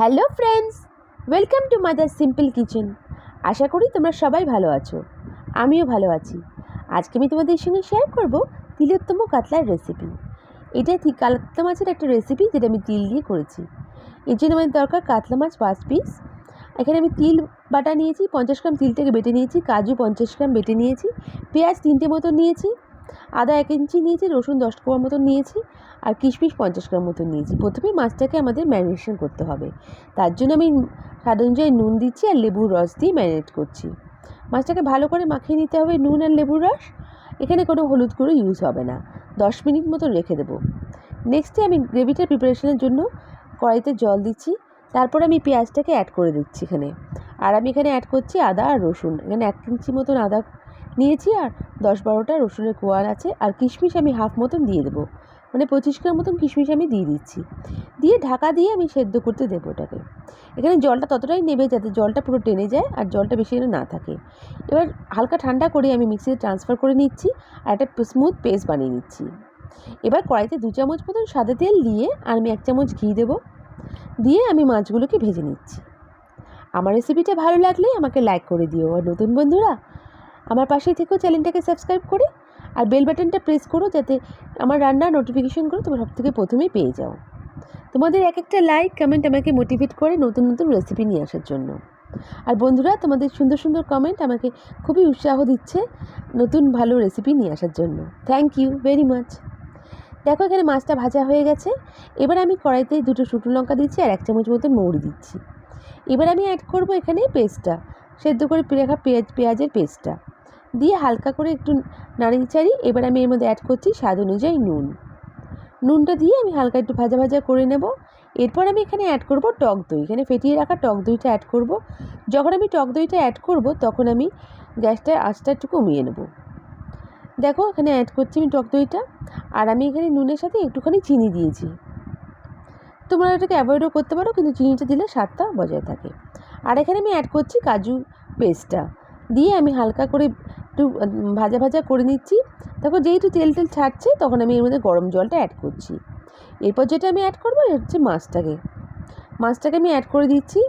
Hello friends, welcome to mother simple kitchen. আশা করি তোমরা সবাই ভালো আছো, আমিও ভালো আছি। আজকে আমি তোমাদের সঙ্গে শেয়ার করব তিলোত্তম কাতলার রেসিপি এটা ঠিক কাতলা মাছের একটা রেসিপি যেটা আমি তিল দিয়ে করেছি। এর জন্য আমাদের দরকার কাতলা মাছ পাঁচ পিস এখানে আমি তিল বাটা নিয়েছি, পঞ্চাশ গ্রাম তিলটাকে বেটে নিয়েছি, কাজু পঞ্চাশ গ্রাম বেটে নিয়েছি, পেঁয়াজ তিনটে মতো নিয়েছি আদা এক ইঞ্চি নিয়েছি, রসুন দশ কোয়া মতন নিয়েছি আর কিশমিশ পঞ্চাশ গ্রাম মতন নিয়েছি। প্রথমে মাছটাকে আমাদের ম্যারিনেশন করতে হবে। তার জন্য আমি স্বাদ অনুযায়ী নুন দিচ্ছি আর লেবুর রস দিয়ে ম্যারিনেট করছি। মাছটাকে ভালো করে মাখিয়ে নিতে হবে নুন আর লেবুর রস। এখানে কোনো হলুদ গুঁড়ো ইউজ হবে না। দশ মিনিট মতো রেখে দেবো। নেক্সটে আমি গ্রেভিটার প্রিপারেশনের জন্য কড়াইতে জল দিচ্ছি। তারপর আমি পেঁয়াজটাকে অ্যাড করে দিচ্ছি এখানে। আর আমি এখানে অ্যাড করছি আদা আর রসুন। এখানে এক ইঞ্চি মতন আদা নিয়েছি আর দশ বারোটা রসুনের কোয়াল আছে আর কিশমিশ আমি হাফ মতন দিয়ে দেবো। মানে পঁচিশ গ্রাম মতন কিশমিশ আমি দিয়ে দিচ্ছি। দিয়ে ঢাকা দিয়ে আমি সেদ্ধ করতে দেবো ওটাকে। এখানে জলটা ততটাই নেবে যাতে জলটা পুরো টেনে যায় আর জলটা বেশি যেন না থাকে। এবার হালকা ঠান্ডা করে আমি মিক্সিতে ট্রান্সফার করে নিচ্ছি আর একটা স্মুথ পেস্ট বানিয়ে নিচ্ছি। এবার কড়াইতে দু চামচ মতন সাদা তেল দিয়ে আর আমি এক চামচ ঘি দেবো। দিয়ে আমি মাছগুলোকে ভেজে নিচ্ছি। আমার রেসিপিটা ভালো লাগলে আমাকে লাইক করে দিও। আর নতুন বন্ধুরা আমার পাশেই থেকেও চ্যানেলটাকে সাবস্ক্রাইব করে আর বেল বাটনটা প্রেস করো যাতে আমার রান্নার নোটিফিকেশনগুলো তোমরা সব থেকে প্রথমেই পেয়ে যাও। তোমাদের এক একটা লাইক কমেন্ট আমাকে মোটিভেট করে নতুন নতুন রেসিপি নিয়ে আসার জন্য। আর বন্ধুরা, তোমাদের সুন্দর সুন্দর কমেন্ট আমাকে খুবই উৎসাহ দিচ্ছে নতুন ভালো রেসিপি নিয়ে আসার জন্য। থ্যাংক ইউ ভেরি মাচ দেখো, এখানে মাছটা ভাজা হয়ে গেছে। এবার আমি কড়াইতে দুটো শুকনো লঙ্কা দিচ্ছি আর এক চামচ মতন মৌরি দিচ্ছি। এবার আমি অ্যাড করব এখানে পেস্টটা সেদ্ধ করে রাখা পেঁয়াজ, পেঁয়াজের পেস্টটা। দিয়ে হালকা করে একটু নাড়িয়ে চাড়ি এবার আমি এর মধ্যে অ্যাড করছি স্বাদ অনুযায়ী নুন। নুনটা দিয়ে আমি হালকা একটু ভাজা ভাজা করে নেব। এরপর আমি এখানে অ্যাড করব টক দই। এখানে ফেটিয়ে রাখা টক দইটা অ্যাড করব। যখন আমি টক দইটা অ্যাড করব, তখন আমি গ্যাসটার আঁচটা একটু কমিয়ে নেব। দেখো, এখানে অ্যাড করছি আমি টক দইটা। আর আমি এখানে নুনের সাথে একটুখানি চিনি দিয়েছি। তোমরা এটাকে অ্যাভয়েডও করতে পারো, কিন্তু চিনিটা দিলে স্বাদটা বজায় থাকে। আর এখানে আমি অ্যাড করছি কাজু পেস্টটা দিয়ে আমি হালকা করে একটু ভাজা ভাজা করে নিচ্ছি। তারপর যেহেতু তেল তেল ছাড়ছে, তখন আমি এর মধ্যে গরম জলটা অ্যাড করছি। এরপর যেটা আমি অ্যাড করব হচ্ছে মাছটাকে। মাছটাকে আমি অ্যাড করে দিচ্ছি।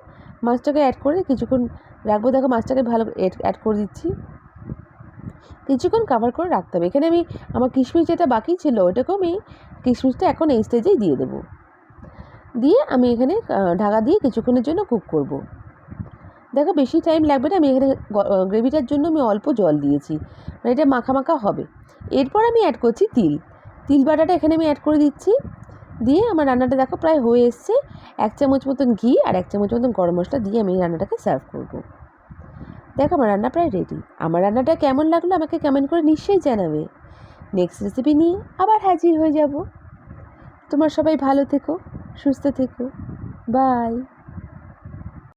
মাছটাকে অ্যাড করে কিছুক্ষণ রাখব। দেখো মাছটাকে ভালো অ্যাড করে দিচ্ছি। কিছুক্ষণ কাভার করে রাখতে হবে। এখানে আমি আমার কিশমিশ যেটা বাকি ছিল ওটাকেও আমি কিশমিশটা এখন এই স্টেজেই দিয়ে দেবো। দিয়ে আমি এখানে ঢাকা দিয়ে কিছুক্ষণের জন্য কুক করব। দেখো বেশি টাইম লাগবে না, আমি এখানে গ্রেভিটার জন্য আমি অল্প জল দিয়েছি। মানে এটা মাখা মাখা হবে। এরপর আমি অ্যাড করছি তিল। তিল বাটাটা এখানে আমি অ্যাড করে দিচ্ছি। দিয়ে আমার রান্নাটা দেখো প্রায় হয়ে এসছে। এক চামচ মতন ঘি আর এক চামচ মতন গরম মশলা দিয়ে আমি রান্নাটাকে সার্ভ করব। দেখো আমার রান্না প্রায় রেডি আমার রান্নাটা কেমন লাগল আমাকে কেমন করে নিশ্চয়ই জানাবে। নেক্সট রেসিপি নিয়ে আবার হাজির হয়ে যাব। তোমার সবাই ভালো থেকো, সুস্থ থেকো। বাই